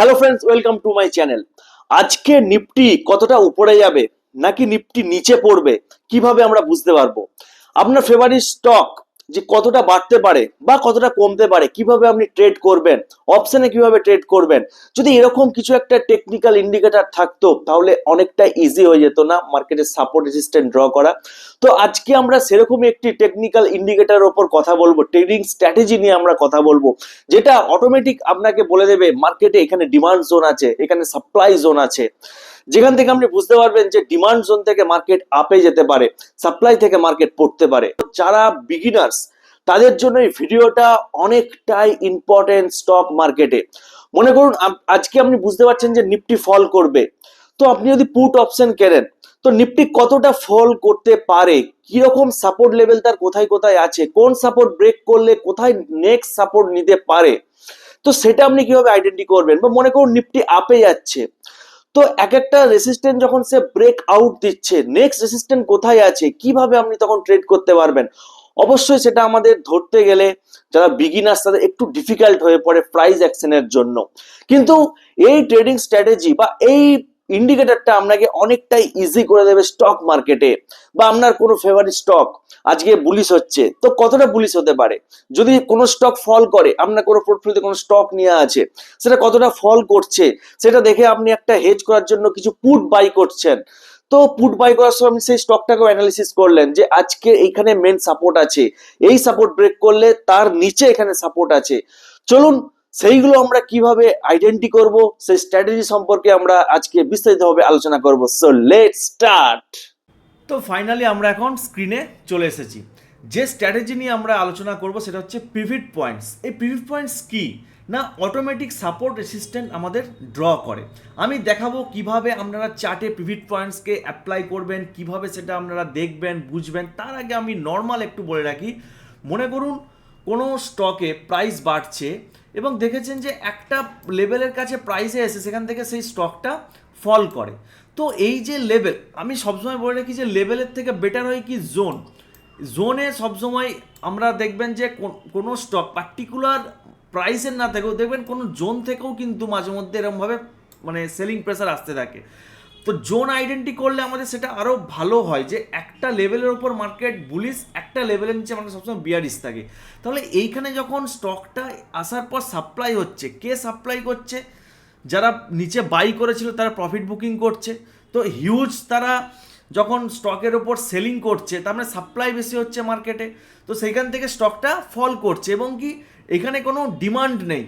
Hello friends, welcome to my channel. আজকে Nifty কতটা উপরে যাবে, নাকি নিপটি নিচে পড়বে, কীভাবে আমরা বুঝতে পারব? আপনার ফেভারিট স্টক যে কতটা বাড়তে পারে বা কতটা কমতে পারে, কীভাবে আপনি ট্রেড করবেন অপশানে কীভাবে ট্রেড করবেন, যদি এরকম কিছু একটা টেকনিক্যাল ইন্ডিকেটার থাকতো, তাহলে অনেকটা ইজি হয়ে যেত না মার্কেটের সাপোর্ট রেজিস্ট্যান্ট ড্র করা। তো আজকে আমরা সেরকমই একটি টেকনিক্যাল ইন্ডিকেটরের ওপর কথা বলব ট্রেডিং স্ট্র্যাটেজি নিয়ে আমরা কথা বলব, যেটা অটোমেটিক আপনাকে বলে দেবে মার্কেটে এখানে ডিমান্ড জোন আছে, এখানে সাপ্লাই জোন আছে। যেখান থেকে আপনি বুঝতে পারবেন যে ডিমান্ড জোন থেকে মার্কেট আপে যেতে পারে সাপ্লাই থেকে মার্কেট পড়তে পারে। যারা বিগিনার্স তাদের জন্য এই ভিডিওটা অনেকটাই ইম্পর্টেন্ট স্টক মার্কেটে মনে করুন আজকে আপনি বুঝতে পারছেন যে নিফটি ফল করবে। তো আপনি যদি পুট অপশন কেনেন, তো নিফটি কতটা ফল করতে পারে? কীরকম সাপোর্ট লেভেল তার কোথায় কোথায় আছে? কোন সাপোর্ট ব্রেক করলে কোথায় নেক্সট সাপোর্ট নিতে পারে? তো সেটা আপনি কীভাবে আইডেন্টি করবেন? বা মনে করুন নিফটি আপে যাচ্ছে। তো এক একটা রেসিস্ট্যান্ট যখন সে ব্রেক আউট দিচ্ছে নেক্সট রেসিস্ট্যান্ট কোথায় আছে? কীভাবে আপনি তখন ট্রেড করতে পারবেন? অবশ্যই সেটা আমাদের ধরতে গেলে যারা বিগিনার্স তাদের একটু ডিফিকাল্ট হয়ে পড়ে প্রাইস অ্যাকশনের জন্য। কিন্তু এই ট্রেডিং স্ট্র্যাটেজি বা এই ইন্ডিকেটরটা আপনাকে অনেকটাই ইজি করে দেবে স্টক মার্কেটে বা আপনার কোনো ফেভারিট স্টক আজকে বুলিশ হচ্ছে। তো কতটা বুলিশ হতে পারে? যদি কোনো স্টক ফল করে, আপনার কোনো পোর্টফোলিওতে কোনো স্টক নিয়ে আছে, সেটা কতটা ফল করছে, সেটা দেখে আপনি একটা হেজ করার জন্য কিছু পুট বাই করছেন। তো পুট বাই করার সময় আপনি সেই স্টকটাকেও অ্যানালিসিস করলেন যে আজকে এইখানে মেন সাপোর্ট আছে। এই সাপোর্ট ব্রেক করলে তার নিচে এখানে সাপোর্ট আছে। চলুন সেইগুলো আমরা কীভাবে আইডেন্টি করব, সেই স্ট্র্যাটেজি সম্পর্কে আমরা আজকে বিস্তারিতভাবে আলোচনা করব। সো লেট স্টার্ট তো ফাইনালি আমরা এখন স্ক্রিনে চলে এসেছি। যে স্ট্র্যাটেজি নিয়ে আমরা আলোচনা করব সেটা হচ্ছে পিভিট পয়েন্টস এই পিভিট পয়েন্টস কি? না অটোমেটিক সাপোর্ট রেসিস্ট্যান্ট আমাদের ড্র করে। আমি দেখাবো কীভাবে আপনারা চার্টে পিভিট পয়েন্টসকে অ্যাপ্লাই করবেন, কীভাবে সেটা আপনারা দেখবেন, বুঝবেন। তার আগে আমি নর্মাল একটু বলে রাখি। মনে করুন, কোনো স্টকে প্রাইস বাড়ছে এবং দেখেছেন যে একটা লেভেলের কাছে প্রাইসে এসে সেখান থেকে সেই স্টকটা ফল করে। তো এই যে লেভেল আমি সবসময় বলে রাখি যে লেভেলের থেকে বেটার হয় কি জোন জোনে সবসময় আমরা দেখবেন যে কোন- স্টক পার্টিকুলার প্রাইসের না থেকেও, দেখবেন কোনো জোন থেকেও কিন্তু মাঝে মধ্যে এরকমভাবে মানে সেলিং প্রেসার আসতে থাকে। তো জোন আইডেন্টি করলে আমাদের সেটা আরও ভালো হয় যে একটা লেভেলের ওপর মার্কেট বুলিশ একটা লেভেলের নিচে আমাদের সবসময় বিয়ারিস থাকে। তাহলে এইখানে যখন স্টকটা আসার পর সাপ্লাই হচ্ছে, কে সাপ্লাই করছে? যারা নিচে বাই করেছিল তারা প্রফিট বুকিং করছে। তো হিউজ তারা যখন স্টকের ওপর সেলিং করছে, তার মানে সাপ্লাই বেশি হচ্ছে মার্কেটে তো সেইখান থেকে স্টকটা ফল করছে এবং কি এখানে কোনো ডিমান্ড নেই।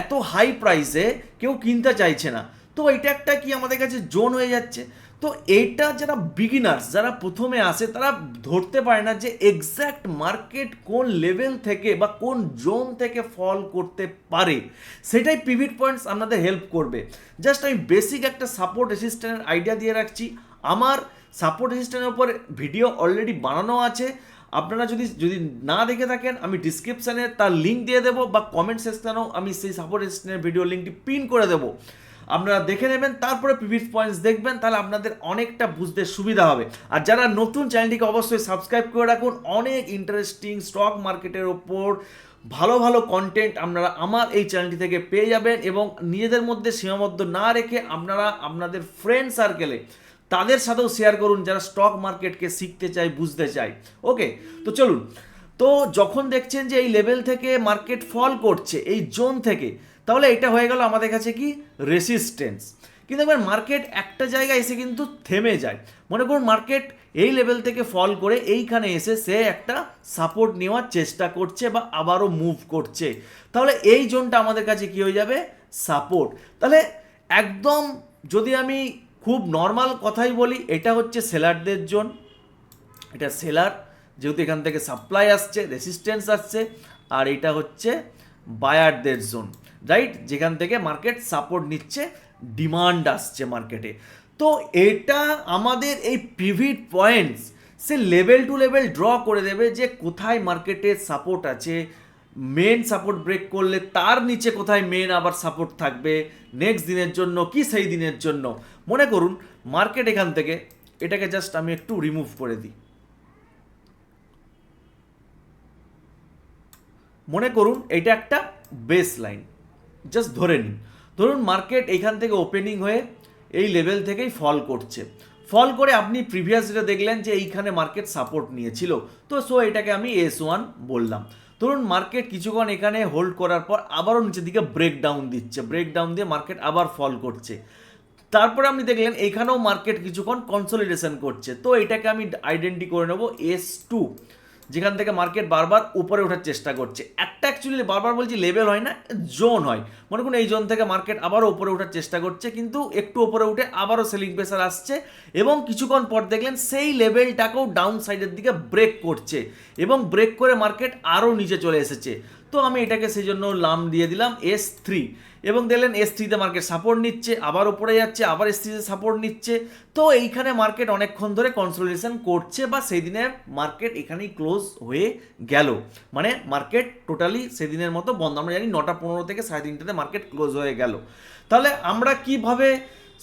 এত হাই প্রাইসে কেউ কিনতে চাইছে না। তো এটা একটা কি আমাদের কাছে জোন হয়ে যাচ্ছে। তো এইটা যারা বিগিনার্স যারা প্রথমে আসে, তারা ধরতে পারে না যে এক্স্যাক্ট মার্কেট কোন লেভেল থেকে বা কোন জোন থেকে ফল করতে পারে। সেটাই পিভিট পয়েন্টস আপনাদের হেল্প করবে। জাস্ট আমি বেসিক একটা সাপোর্ট রেসিস্ট্যান্টের আইডিয়া দিয়ে রাখছি। আমার সাপোর্ট রেসিস্ট্যান্টের উপর ভিডিও অলরেডি বানানো আছে। আপনারা যদি যদি না দেখে থাকেন, আমি ডিসক্রিপশানে তার লিঙ্ক দিয়ে দেবো বা কমেন্ট সেকশানেও আমি সেই সাপোর্ট রেসিস্ট্যান্টের ভিডিও লিঙ্কটি পিন করে দেবো। আপনারা দেখে নেবেন, তারপরে পিভিট পয়েন্টস দেখবেন, তাহলে আপনাদের অনেকটা বুঝতে সুবিধা হবে। আর যারা নতুন চ্যানেলটিকে অবশ্যই সাবস্ক্রাইব করে রাখুন, অনেক ইন্টারেস্টিং স্টক মার্কেটের ওপর ভালো ভালো কন্টেন্ট আপনারা আমার এই চ্যানেলটি থেকে পেয়ে যাবেন এবং নিজেদের মধ্যে সীমাবদ্ধ না রেখে আপনারা আপনাদের ফ্রেন্ড সার্কেলে তাদের সাথেও শেয়ার করুন, যারা স্টক মার্কেটকে শিখতে চায়, বুঝতে চায়। ওকে তো চলুন তো যখন দেখছেন যে এই লেভেল থেকে মার্কেট ফল করছে, এই জোন থেকে, তাহলে এটা হয়ে গেল আমাদের কাছে কি? রেসিস্টেন্স কিন্তু এবার মার্কেট একটা জায়গায় এসে কিন্তু থেমে যায়। মনে করুন মার্কেট এই লেভেল থেকে ফল করে এইখানে এসে সে একটা সাপোর্ট নেওয়ার চেষ্টা করছে বা আবারও মুভ করছে। তাহলে এই জোনটা আমাদের কাছে কি হয়ে যাবে? সাপোর্ট তাহলে একদম যদি আমি খুব নর্মাল কথাই বলি, এটা হচ্ছে সেলারদের জোন এটা সেলার যেহেতু এখান থেকে সাপ্লাই আসছে রেসিস্ট্যান্স আসছে, আর এটা হচ্ছে বায়ারদের জোন রাইট যেখান থেকে মার্কেট সাপোর্ট নিচ্ছে ডিমান্ড আসছে মার্কেটে তো এটা আমাদের এই পিভিট পয়েন্টস সে লেভেল টু লেভেল ড্র করে দেবে যে কোথায় মার্কেটে সাপোর্ট আছে মেন সাপোর্ট ব্রেক করলে তার নিচে কোথায় মেন আবার সাপোর্ট থাকবে নেক্সট দিনের জন্য কি সেই দিনের জন্য। মনে করুন মার্কেট এখান থেকে, এটাকে জাস্ট আমি একটু রিমুভ করে দিই। মনে করুন এটা একটা বেস লাইন জাস্ট ধরে নিন। ধরুন মার্কেট এইখান থেকে ওপেনিং হয়ে এই লেভেল থেকেই ফল করছে। ফল করে আপনি প্রিভিয়াস ডে দেখলেন যে এইখানে মার্কেট সাপোর্ট নিয়েছিল। তো সো এটাকে আমি এস ওয়ান বললাম। ধরুন মার্কেট কিছুক্ষণ এখানে হোল্ড করার পর আবারও নিচের দিকে ব্রেক ডাউন দিচ্ছে। ব্রেক ডাউন দিয়ে মার্কেট আবার ফল করছে। তারপরে আপনি দেখলেন এখানেও মার্কেট কিছুক্ষণ কনসলিডেশন করছে। তো, এটাকে আমি আইডেন্টি করে নেব এস টু যেখান থেকে মার্কেট বারবার উপরে ওঠার চেষ্টা করছে। একটা অ্যাকচুয়ালি বারবার বলছি লেভেল হয় না জোন হয়। মনে করুন এই জোন থেকে মার্কেট আবারও উপরে ওঠার চেষ্টা করছে, কিন্তু একটু উপরে উঠে আবারও সেলিং প্রেসার আসছে এবং কিছুক্ষণ পর দেখলেন সেই লেভেলটাকেও ডাউন সাইডের দিকে ব্রেক করছে এবং ব্রেক করে মার্কেট আরও নিচে চলে এসেছে। তো আমি এটাকে সেই জন্য নাম দিয়ে দিলাম এস থ্রি এবং দেখলেন এস থ্রিতে মার্কেট সাপোর্ট নিচ্ছে, আবার উপরে যাচ্ছে, আবার এস থ্রিতে সাপোর্ট নিচ্ছে। তো এইখানে মার্কেট অনেকক্ষণ ধরে কনসোলিডেশন করছে বা সেই মার্কেট এখানেই ক্লোজ হয়ে গেল। মানে মার্কেট টোটালি সেদিনের মতো বন্ধ। আমরা জানি নটা পনেরো থেকে সাড়ে তিনটাতে মার্কেট ক্লোজ হয়ে গেল। তাহলে আমরা কীভাবে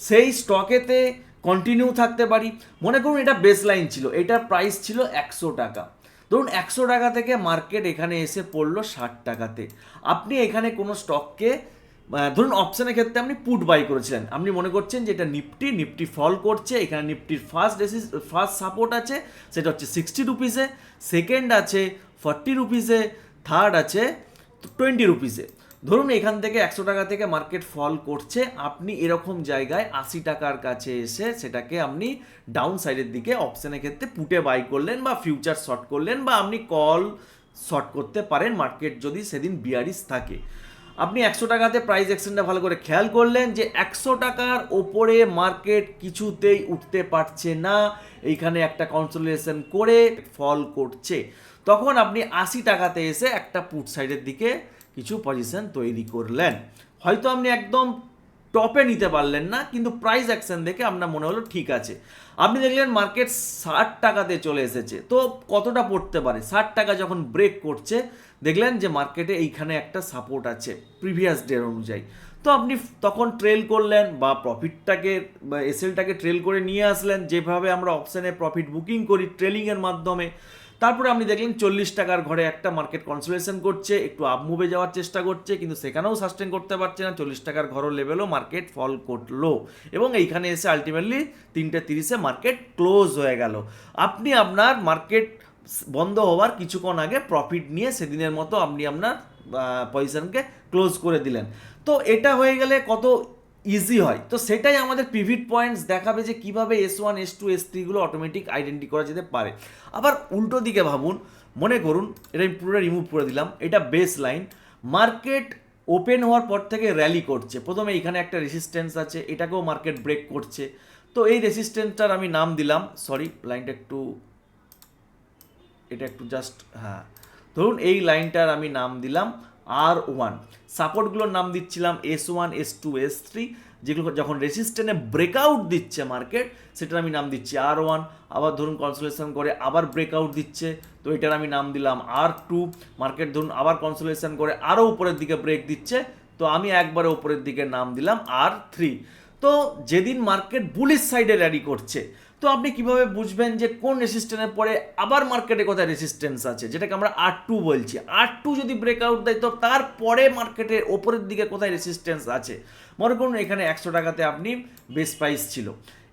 সেই স্টকেতে কন্টিনিউ থাকতে পারি? মনে করুন এটা বেস লাইন ছিল, এটার প্রাইস ছিল একশো টাকা। ধরুন একশো টাকা থেকে মার্কেট এখানে এসে পড়ল ষাট টাকাতে। আপনি এখানে কোনো স্টককে ধরুন অপশানের ক্ষেত্রে আপনি পুট বাই করেছিলেন। আপনি মনে করছেন যে এটা নিফটি নিফটি ফল করছে, এখানে নিফটির ফার্স্ট রেসিস ফার্স্ট সাপোর্ট আছে, সেটা হচ্ছে সিক্সটি রুপিসে সেকেন্ড আছে ফর্টি রুপিসে থার্ড আছে টোয়েন্টি রুপিসে ধরুন এখান থেকে একশো টাকা থেকে মার্কেট ফল করছে, আপনি এরকম জায়গায় আশি টাকার কাছে এসে সেটাকে আপনি ডাউন সাইডের দিকে অপশানের ক্ষেত্রে পুটে বাই করলেন বা ফিউচার শর্ট করলেন বা আপনি কল শর্ট করতে পারেন মার্কেট যদি সেদিন বিয়ারিস থাকে। আপনি একশো টাকাতে প্রাইস অ্যাকশনটা ভালো করে খেয়াল করলেন যে একশো টাকার ওপরে মার্কেট কিছুতেই উঠতে পারছে না, এইখানে একটা কনসোলিডেশন করে ফল করছে। তখন আপনি আশি টাকাতে এসে একটা পুট সাইডের দিকে কিছু পজিশন তৈরি করলেন। হয়তো আপনি একদম টপে নিতে পারলেন না, কিন্তু প্রাইস অ্যাকশন দেখে আপনার মনে হলো ঠিক আছে। আপনি দেখলেন মার্কেট ষাট টাকাতে চলে এসেছে। তো কতটা পড়তে পারে? ষাট টাকা যখন ব্রেক করছে, দেখলেন যে মার্কেটে এইখানে একটা সাপোর্ট আছে প্রিভিয়াস ডের অনুযায়ী। তো আপনি তখন ট্রেল করলেন বা প্রফিটটাকে বা এসএলটাকে ট্রেল করে নিয়ে আসলেন। যেভাবে আমরা অপশানে প্রফিট বুকিং করি ট্রেলিংয়ের মাধ্যমে। তারপরে আপনি দেখলেন চল্লিশ টাকার ঘরে একটা মার্কেট কনসোলেশন করছে, একটু আপ মুভে যাওয়ার চেষ্টা করছে, কিন্তু সেখানেও সাস্টেন করতে পারছে না। চল্লিশ টাকার ঘর লেভেলও মার্কেট ফল করল। এবং এইখানে এসে আলটিমেটলি তিনটে তিরিশে মার্কেট ক্লোজ হয়ে গেল। আপনি আপনার মার্কেট বন্ধ হওয়ার কিছুক্ষণ আগে প্রফিট নিয়ে সেদিনের মতো আপনি আপনার পজিশনকে ক্লোজ করে দিলেন। তো এটা হয়ে গেলে কত ইজি হয়। তো সেটাই আমাদের পিভিট পয়েন্টস দেখাবে যে কীভাবে S one S two S থ্রিগুলো automatic identify করা যেতে পারে। আবার উল্টো দিকে ভাবুন, মনে করুন, এটা আমি পুরোটা রিমুভ করে দিলাম, এটা বেস লাইন মার্কেট ওপেন হওয়ার পর থেকে র্যালি করছে। প্রথমে এখানে একটা রেসিস্ট্যান্স আছে, এটাকেও মার্কেট ব্রেক করছে। তো এই রেসিস্ট্যান্সটার আমি নাম দিলাম সরি লাইনটা একটু, এটা একটু জাস্ট হ্যাঁ। ধরুন এই লাইনটার আমি নাম দিলাম আর ওয়ান সাপোর্টগুলোর নাম দিচ্ছিলাম S one S two S three যেগুলো যখন রেসিস্টেন্টে ব্রেকআউট দিচ্ছে মার্কেট সেটার আমি নাম দিচ্ছি আর ওয়ান আবার ধরুন কনসোলেশন করে আবার ব্রেকআউট দিচ্ছে, তো এটার আমি নাম দিলাম আর টু মার্কেট ধরুন আবার কনসোলেশন করে আরও উপরের দিকে ব্রেক দিচ্ছে, তো আমি একবারে উপরের দিকে নাম দিলাম আর থ্রি তো যেদিন মার্কেট বুলিশ সাইডে র্যালি করছে তো আপনি কীভাবে বুঝবেন যে কোন রেসিস্ট্যান্সের পরে আবার মার্কেটে কোথায় রেসিস্ট্যান্স আছে? যেটাকে আমরা আর টু বলছি। আর টু যদি ব্রেকআউট দেয়, তো তারপরে মার্কেটের ওপরের দিকে কোথায় রেসিস্ট্যান্স আছে? মনে করুন এখানে একশো টাকাতে আপনি বেস প্রাইস ছিল।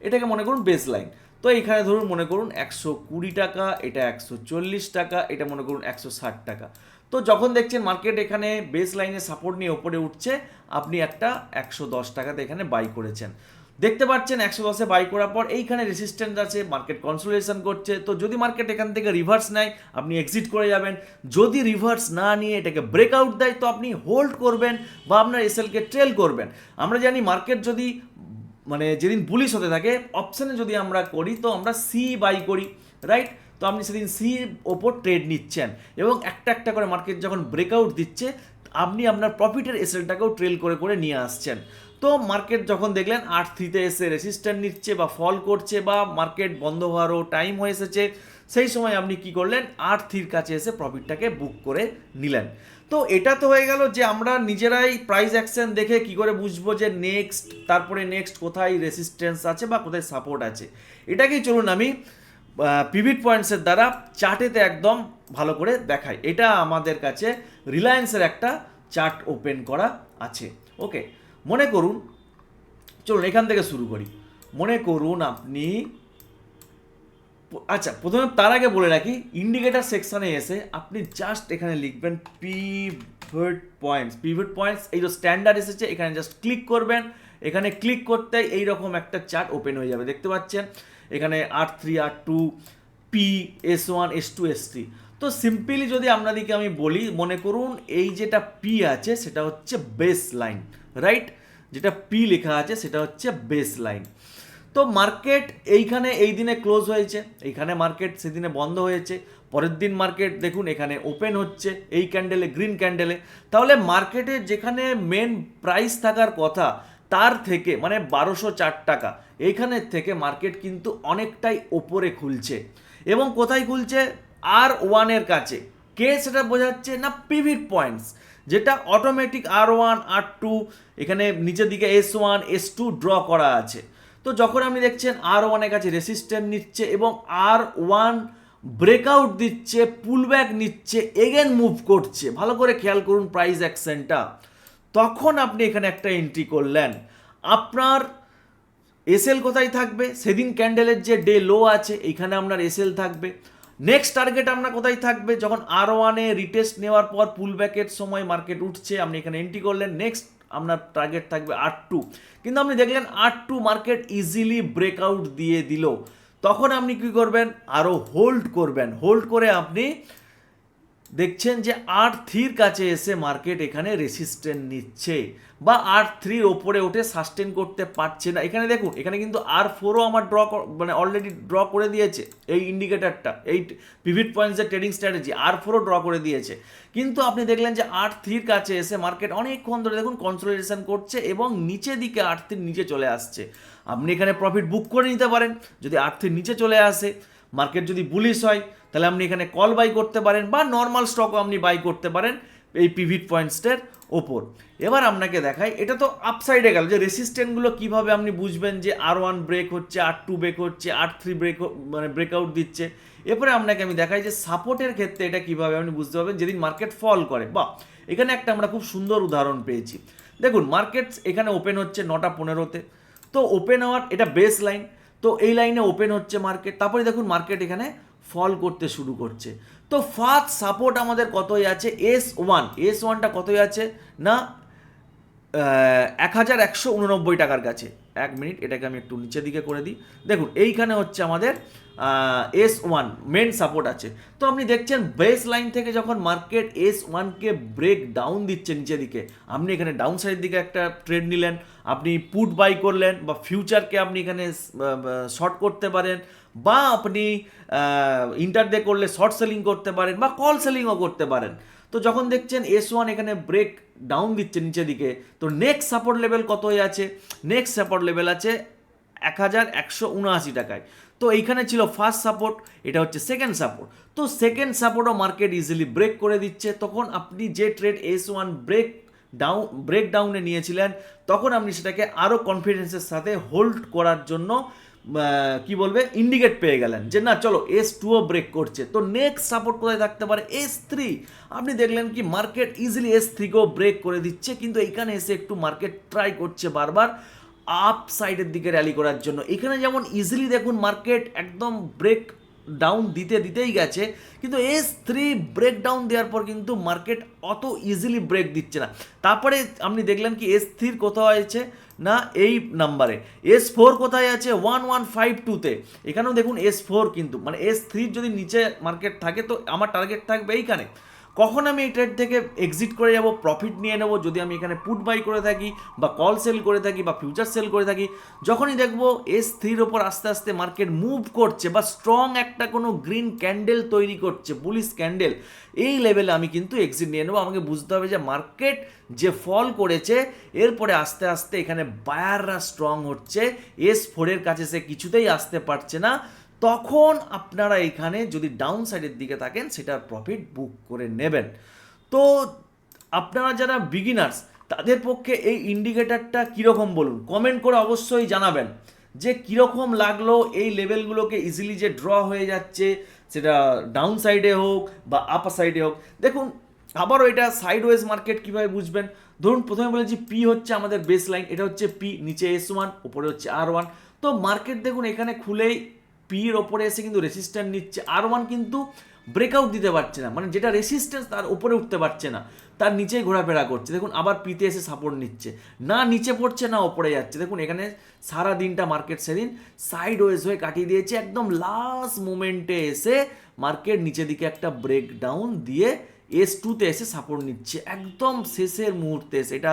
এটাকে মনে করুন বেস লাইন তো এখানে ধরুন মনে করুন একশো কুড়ি টাকা, এটা একশো চল্লিশ টাকা, এটা মনে করুন একশো ষাট টাকা। তো যখন দেখছেন মার্কেট এখানে বেস লাইনে সাপোর্ট নিয়ে ওপরে উঠছে, আপনি একটা একশো দশ টাকাতে এখানে বাই করেছেন। দেখতে পাচ্ছেন একশো দশে বাই করার পর এইখানে রেসিস্ট্যান্স আছে মার্কেট কনসোলিডেশন করছে। তো যদি মার্কেট এখান থেকে রিভার্স নেয়, আপনি এক্সিট করে যাবেন। যদি রিভার্স না নিয়ে এটাকে ব্রেকআউট দেয়, তো আপনি হোল্ড করবেন বা আপনার এসএলকে ট্রেল করবেন। আমরা জানি মার্কেট যদি মানে যেদিন পুলিশ হতে থাকে অপশানে যদি আমরা করি, তো আমরা সি বাই করি রাইট তো আপনি সেদিন সি ওপর ট্রেড নিচ্ছেন। এবং একটা একটা করে মার্কেট যখন ব্রেকআউট দিচ্ছে আপনি আপনার প্রফিটের এসএলটাকেও ট্রেল করে করে নিয়ে আসছেন। তো মার্কেট যখন দেখলেন আট থ্রিতে এসে রেসিস্ট্যান্ট নিচ্ছে বা ফল করছে বা মার্কেট বন্ধ হওয়ারও টাইম হয়ে এসেছে, সেই সময় আপনি কি করলেন? আট থ্রির কাছে এসে প্রফিটটাকে বুক করে নিলেন। তো এটা তো হয়ে গেল যে আমরা নিজেরাই প্রাইস অ্যাকশন দেখে কি করে বুঝব যে নেক্সট তারপরে নেক্সট কোথায় রেসিস্ট্যান্স আছে বা কোথায় সাপোর্ট আছে। এটাকেই চলুন আমি পিভিট পয়েন্টসের দ্বারা চার্টেতে একদম ভালো করে দেখায়। এটা আমাদের কাছে রিলায়েন্সের একটা চার্ট ওপেন করা আছে। ওকে মনে করুন, চলুন এখান থেকে শুরু করি। মনে করুন আপনি আচ্ছা প্রথমে তার আগে বলে রাখি ইন্ডিকেটার সেকশানে এসে আপনি জাস্ট এখানে লিখবেন পিভট পয়েন্টস পিভট পয়েন্টস এই যে স্ট্যান্ডার্ড এসেছে, এখানে জাস্ট ক্লিক করবেন। এখানে ক্লিক করতে এই রকম একটা চার্ট ওপেন হয়ে যাবে। দেখতে পাচ্ছেন? এখানে R three R two P S one S two S three তো সিম্পলি যদি আপনাদেরকে আমি বলি, মনে করুন এই যেটা পি আছে, সেটা হচ্ছে বেস লাইন রাইট যেটা পি লেখা আছে, সেটা হচ্ছে বেস লাইন তো মার্কেট এইখানে এই দিনে ক্লোজ হয়েছে, এইখানে মার্কেট সেদিনে বন্ধ হয়েছে, পরের দিন মার্কেট দেখুন এখানে ওপেন হচ্ছে, এই ক্যান্ডেলে গ্রিন ক্যান্ডেলে তাহলে মার্কেটে যেখানে মেন প্রাইস থাকার কথা, তার থেকে মানে বারোশো চার টাকা, এইখানের থেকে মার্কেট কিন্তু অনেকটাই ওপরে খুলছে। এবং কোথায় খুলছে? আর ওয়ানের কাছে। কে সেটা বোঝাচ্ছে? না পিভিট পয়েন্টস যেটা automatic R one R two এখানে নিচের দিকে S one S two draw করা আছে। তো যখন আপনি দেখছেন আর ওয়ানের কাছে রেসিস্ট্যান্ট নিচ্ছে এবং আর ওয়ান ব্রেকআউট দিচ্ছে পুলব্যাক নিচ্ছে এগেন মুভ করছে, ভালো করে খেয়াল করুন প্রাইস অ্যাকশনটা তখন আপনি এখানে একটা এন্ট্রি করলেন। আপনার এসএল কোথায় থাকবে? সেদিন ক্যান্ডেলের যে ডে লো আছে এইখানে আপনার এসএল থাকবে। নেক্সট টার্গেট আপনার কোথায় থাকবে? যখন আর ওয়ানে রিটেস্ট নেওয়ার পর পুল ব্যাকের সময় মার্কেট উঠছে, আপনি এখানে এন্ট্রি করলেন নেক্সট আপনার টার্গেট থাকবে আর টু কিন্তু আপনি দেখলেন R two market easily breakout দিয়ে দিল। তখন আপনি কি করবেন? আরও হোল্ড করবেন। হোল্ড করে আপনি দেখছেন যে আর থ্রির কাছে এসে মার্কেট এখানে রেসিস্ট্যান্ট নিচ্ছে বা আর থ্রির ওপরে উঠে সাস্টেন করতে পারছে না। এখানে দেখুন, এখানে কিন্তু আর ফোরও আমার ড্র মানে অলরেডি ড্র করে দিয়েছে এই ইন্ডিকেটারটা এই পিভিট পয়েন্টসের ট্রেডিং স্ট্র্যাটেজি আর ফোরও ড্র করে দিয়েছে। কিন্তু আপনি দেখলেন যে আর থ্রির কাছে এসে মার্কেট অনেকক্ষণ ধরে দেখুন কনসোলিডেশন করছে এবং নিচে দিকে আর থ্রির নিচে চলে আসছে। আপনি এখানে প্রফিট বুক করে নিতে পারেন। যদি আর থ্রির নিচে চলে আসে মার্কেট যদি বুলিশ হয় তাহলে আপনি এখানে কল বাই করতে পারেন বা নর্মাল স্টকও আপনি বাই করতে পারেন এই পিভিট পয়েন্টসটার ওপর। এবার আপনাকে দেখাই, এটা তো আপসাইডে গেল, যে রেসিস্ট্যান্টগুলো কীভাবে আপনি বুঝবেন যে আর ওয়ান ব্রেক হচ্ছে আর টু ব্রেক হচ্ছে আর থ্রি ব্রেক মানে ব্রেকআউট দিচ্ছে? এরপরে আপনাকে আমি দেখাই যে সাপোর্টের ক্ষেত্রে এটা কীভাবে আপনি বুঝতে পারবেন, যেদিন মার্কেট ফল করে। বা এখানে একটা আমরা খুব সুন্দর উদাহরণ পেয়েছি। দেখুন মার্কেট এখানে ওপেন হচ্ছে নটা পনেরোতে। তো ওপেন হওয়ার, এটা বেস লাইন তো এই লাইনে ওপেন হচ্ছে মার্কেট তারপরে দেখুন মার্কেট এখানে ফল করতে শুরু করছে। তো ফার্স্ট সাপোর্ট আমাদের কতই আছে? এস ওয়ান, এস ওয়ানটা কতই আছে? না এক হাজার একশো উননব্বই টাকার কাছে। এক মিনিট, এটাকে আমি একটু নিচের দিকে করে দিই। দেখুন, এইখানে হচ্ছে আমাদের এস ওয়ান মেন সাপোর্ট আছে। তো আপনি দেখছেন বেস লাইন থেকে যখন মার্কেট এস ওয়ানকে ব্রেক ডাউন দিচ্ছে নিচের দিকে, আপনি এখানে ডাউন সাইড দিকে একটা ট্রেড নিলেন, আপনি পুট বাই করলেন, বা ফিউচারকে আপনি এখানে শর্ট করতে পারেন, বা আপনি ইন্টারডে করলে শর্ট সেলিং করতে পারেন, বা কল সেলিংও করতে পারেন। তো যখন দেখছেন এস ওয়ান এখানে ব্রেক ডাউন দিচ্ছে নিচের দিকে, তো নেক্সট সাপোর্ট লেভেল কত হয়ে আছে? নেক্সট সাপোর্ট লেভেল আছে এক হাজার একশো উনআশি টাকায়। তো এইখানে ছিল ফার্স্ট সাপোর্ট এটা হচ্ছে সেকেন্ড সাপোর্ট তো সেকেন্ড সাপোর্টও মার্কেট ইজিলি ব্রেক করে দিচ্ছে। তখন আপনি যে trade S one break down break ডাউনে নিয়েছিলেন, তখন আপনি সেটাকে আরও কনফিডেন্সের সাথে হোল্ড করার জন্য কি বলবে? ইন্ডিকেট পেয়ে গেলেন যে, না, চলো এস টুও ব্রেক করছে। তো নেক্সট সাপোর্ট কোথায় থাকতে পারে? এস থ্রি আপনি দেখলেন কি মার্কেট ইজিলি এস থ্রিকেও ব্রেক করে দিচ্ছে, কিন্তু এখানে এসে একটু মার্কেট ট্রাই করছে বারবার আপ সাইডের দিকে র্যালি করার জন্য। এখানে যেমন ইজিলি দেখুন মার্কেট একদম ব্রেক ডাউন দিতে, দিতেই গেছে, কিন্তু এস থ্রি ব্রেক ডাউন দেওয়ার পর কিন্তু মার্কেট অত ইজিলি ব্রেক দিচ্ছে না। তারপরে আপনি দেখলেন কি এস থ্রির কোথাও হয়েছে না এই নাম্বারে। এস ফোর কোথায় আছে? ওয়ান ওয়ান ফাইভ টুতে এখানেও দেখুন এস ফোর কিন্তু মানে এস থ্রির যদি নিচে মার্কেট থাকে, তো আমার টার্গেট থাকবে এইখানে। কখন আমি এই ট্রেড থেকে এক্সিট করে যাব প্রফিট নিয়ে নেব, যদি আমি এখানে পুট বাই করে থাকি বা কল সেল করে থাকি বা ফিউচার সেল করে থাকি, যখনই দেখব এস থ্রির ওপর আস্তে আস্তে মার্কেট মুভ করছে বা স্ট্রং একটা কোনো গ্রিন ক্যান্ডেল তৈরি করছে পুলিশ ক্যান্ডেল এই লেভেলে আমি কিন্তু এক্সিট নিয়ে নেব। আমাকে বুঝতে হবে যে মার্কেট যে ফল করেছে, এরপরে আস্তে আস্তে এখানে বায়াররা স্ট্রং হচ্ছে এস ফোরের কাছে সে কিছুতেই আসতে পারছে না। তখন আপনারা এখানে যদি ডাউন সাইডের দিকে থাকেন, সেটার প্রফিট বুক করে নেবেন। তো আপনারা যারা বিগিনার্স তাদের পক্ষে এই ইন্ডিকেটারটা কীরকম বলুন? কমেন্ট করে অবশ্যই জানাবেন যে কীরকম লাগল এই লেভেলগুলোকে ইজিলি যে ড্র হয়ে যাচ্ছে, সেটা ডাউন সাইডে হোক বা আপার সাইডে হোক। দেখুন, আবারও এটা সাইডওয়েজ মার্কেট কীভাবে বুঝবেন? ধরুন, প্রথমে বলেছি পি হচ্ছে আমাদের বেস লাইন এটা হচ্ছে পি নিচে এস ওয়ান উপরে হচ্ছে আর ওয়ান তো মার্কেট দেখুন, এখানে খুলেই পির ওপরে এসে কিন্তু রেসিস্ট্যান্ট নিচ্ছে। আর ওয়ান কিন্তু ব্রেকআউট দিতে পারছে না। মানে যেটা রেসিস্ট্যান্স তার উপরে উঠতে পারছে না। তার নিচেই ঘোরাফেরা করছে। দেখুন, আবার পিতে এসে সাপোর্ট নিচ্ছে। না নিচে পড়ছে, না ওপরে যাচ্ছে। দেখুন, এখানে সারা দিনটা মার্কেট সেদিন সাইড ওয়েজ হয়ে কাটিয়ে দিয়েছে। একদম লাস্ট মোমেন্টে এসে মার্কেট নিচের দিকে একটা ব্রেক ডাউন দিয়ে এস টুতে এসে সাপোর্ট নিচ্ছে। একদম শেষের মুহূর্তে সেটা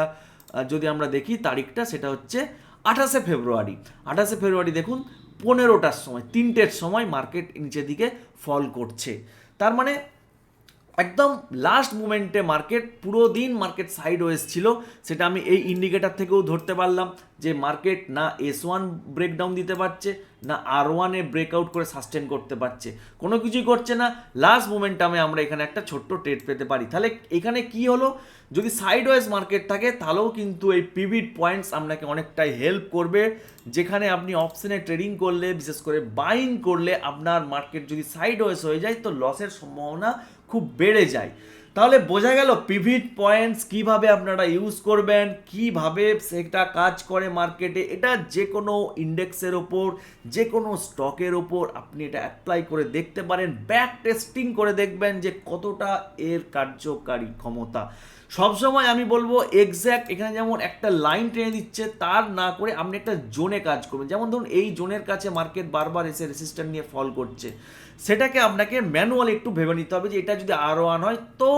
যদি আমরা দেখি তারিখটা, সেটা হচ্ছে আঠাশে ফেব্রুয়ারি। আঠাশে ফেব্রুয়ারি দেখুন পনেরোটার সময় তিনটের সময় মার্কেট নিচের দিকে ফল করছে। তার মানে একদম লাস্ট মুমেন্টে মার্কেট পুরো দিন মার্কেট সাইড ওয়েজ ছিল। সেটা আমি এই ইন্ডিকেটার থেকেও ধরতে পারলাম যে মার্কেট না এস ওয়ান ব্রেকডাউন দিতে পারছে, না আর ওয়ানে ব্রেকআউট করে সাস্টেন করতে পারছে। কোনো কিছুই করছে না। লাস্ট মোমেন্টামে আমরা এখানে একটা ছোট্ট ট্রেড পেতে পারি। তাহলে এখানে কি হলো? যদি সাইড ওয়েজ মার্কেট থাকে, তাহলেও কিন্তু এই পিভিট পয়েন্টস আপনাকে অনেকটাই হেল্প করবে। যেখানে আপনি অপশনে ট্রেডিং করলে, বিশেষ করে বাইং করলে আপনার মার্কেট যদি সাইড ওয়েজ হয়ে যায়, তো লসের সম্ভাবনা খুব বেড়ে যায়। তাহলে বোঝা গেল পিভিট পয়েন্টস কীভাবে আপনারা ইউজ করবেন, কীভাবে সেটা কাজ করে মার্কেটে এটা যে কোনো ইন্ডেক্সের ওপর, যে কোনো স্টকের ওপর আপনি এটা অ্যাপ্লাই করে দেখতে পারেন ব্যাক টেস্টিং করে দেখবেন যে কতটা এর কার্যকারী ক্ষমতা। সবসময় আমি বলব এক্স্যাক্ট এখানে যেমন একটা লাইন টেনে দিচ্ছে, তার না করে আপনি একটা জোনে কাজ করবেন। যেমন ধরুন এই জোনের কাছে মার্কেট বারবার এসে রেসিস্ট্যান্ট নিয়ে ফল করছে। সেটাকে আপনাকে ম্যানুয়াল একটু ভেবে নিতে হবে যে এটা যদি আর ওয়ান হয়, তো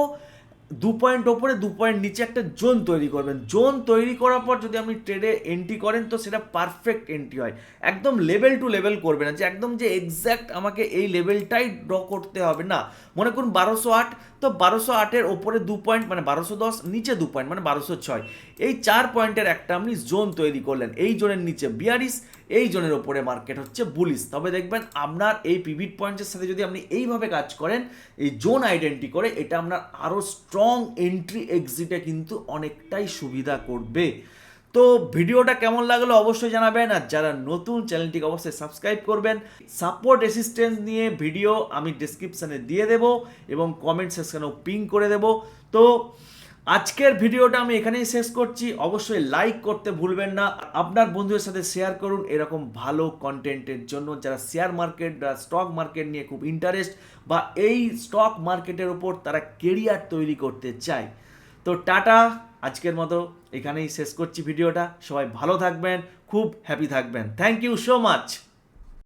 দু পয়েন্ট ওপরে, দু পয়েন্ট নিচে একটা জোন তৈরি করবেন। জোন তৈরি করার পর যদি আপনি ট্রেডে এন্ট্রি করেন, তো সেটা পারফেক্ট এন্ট্রি হয়। একদম লেভেল টু লেভেল করবে না, যে একদম যে এক্স্যাক্ট আমাকে এই লেভেলটাই ড্র করতে হবে, না। মনে করুন বারোশো আট, তো বারোশো আটের ওপরে দু পয়েন্ট মানে বারোশো দশ, নিচে দু পয়েন্ট মানে বারোশো ছয়। এই চার পয়েন্টের একটা আপনি জোন তৈরি করলেন। এই জোনের নিচে বিয়ারিশ এই জোনের ওপরে মার্কেট হচ্ছে বুলিশ তবে দেখবেন আপনার এই পিভিট পয়েন্টের সাথে যদি আপনি এইভাবে কাজ করেন, এই জোন আইডেন্টি করে, এটা আপনার আরও স্ট্রং এন্ট্রি এক্সিটে কিন্তু অনেকটাই সুবিধা করবে। তো ভিডিওটা কেমন লাগল অবশ্যই জানাবেন, আর যারা নতুন চ্যানেলটিকে অবশ্যই সাবস্ক্রাইব করবেন। সাপোর্ট অ্যাসিস্ট্যান্স নিয়ে ভিডিও আমি ডিসক্রিপশানে দিয়ে দেবো এবং কমেন্ট সেকশনেও পিং করে দেবো। তো আজকের ভিডিওটা আমি এখানেই শেষ করছি। অবশ্যই লাইক করতে ভুলবেন না। আপনার বন্ধুদের সাথে শেয়ার করুন এরকম ভালো কন্টেন্টের জন্য। যারা শেয়ার মার্কেট বা স্টক মার্কেট নিয়ে খুব ইন্টারেস্ট বা এই স্টক মার্কেটের উপর তারা কেরিয়ার তৈরি করতে চায়। তো টাটা, আজকের মতো এখানেই শেষ করছি ভিডিওটা। সবাই ভালো থাকবেন, খুব হ্যাপি থাকবেন। Thank you so much